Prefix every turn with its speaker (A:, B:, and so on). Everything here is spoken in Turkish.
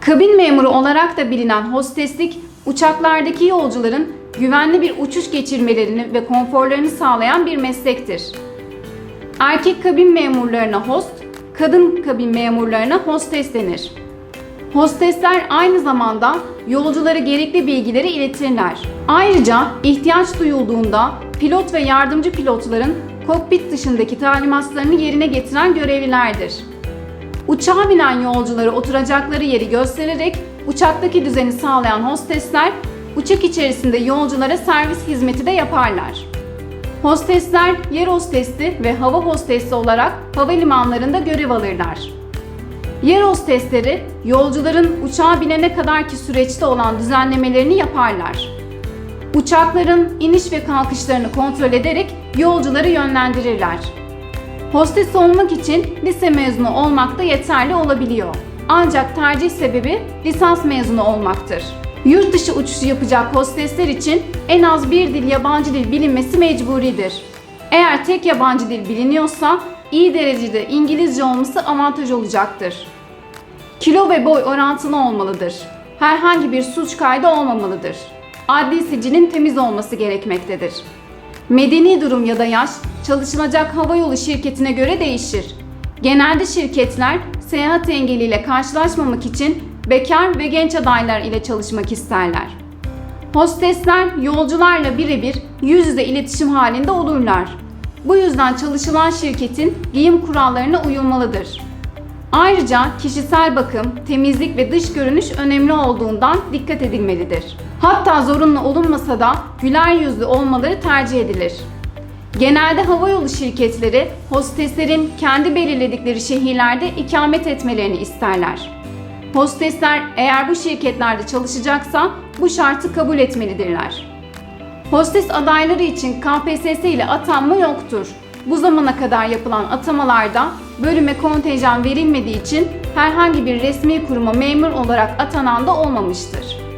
A: Kabin memuru olarak da bilinen hosteslik, uçaklardaki yolcuların güvenli bir uçuş geçirmelerini ve konforlarını sağlayan bir meslektir. Erkek kabin memurlarına host, kadın kabin memurlarına hostes denir. Hostesler aynı zamanda yolculara gerekli bilgileri iletirler. Ayrıca ihtiyaç duyulduğunda pilot ve yardımcı pilotların kokpit dışındaki talimatlarını yerine getiren görevlilerdir. Uçağa binen yolcuları oturacakları yeri göstererek uçaktaki düzeni sağlayan hostesler uçak içerisinde yolculara servis hizmeti de yaparlar. Hostesler yer hostesi ve hava hostesi olarak havalimanlarında görev alırlar. Yer hostesleri yolcuların uçağa binene kadarki süreçte olan düzenlemelerini yaparlar. Uçakların iniş ve kalkışlarını kontrol ederek yolcuları yönlendirirler. Hostes olmak için lise mezunu olmak da yeterli olabiliyor. Ancak tercih sebebi lisans mezunu olmaktır. Yurt dışı uçuşu yapacak hostesler için en az bir dil yabancı dil bilinmesi mecburidir. Eğer tek yabancı dil biliniyorsa iyi derecede İngilizce olması avantaj olacaktır. Kilo ve boy orantılı olmalıdır. Herhangi bir suç kaydı olmamalıdır. Adli sicilin temiz olması gerekmektedir. Medeni durum ya da yaş çalışılacak havayolu şirketine göre değişir. Genelde şirketler seyahat engeliyle karşılaşmamak için bekar ve genç adaylar ile çalışmak isterler. Hostesler yolcularla birebir yüz yüze iletişim halinde olurlar. Bu yüzden çalışılan şirketin giyim kurallarına uyulmalıdır. Ayrıca kişisel bakım, temizlik ve dış görünüş önemli olduğundan dikkat edilmelidir. Hatta zorunlu olunmasa da güler yüzlü olmaları tercih edilir. Genelde havayolu şirketleri hosteslerin kendi belirledikleri şehirlerde ikamet etmelerini isterler. Hostesler eğer bu şirketlerde çalışacaksa bu şartı kabul etmelidirler. Hostes adayları için KPSS ile atanma yoktur. Bu zamana kadar yapılan atamalarda bölüme kontenjan verilmediği için herhangi bir resmi kuruma memur olarak atanan da olmamıştır.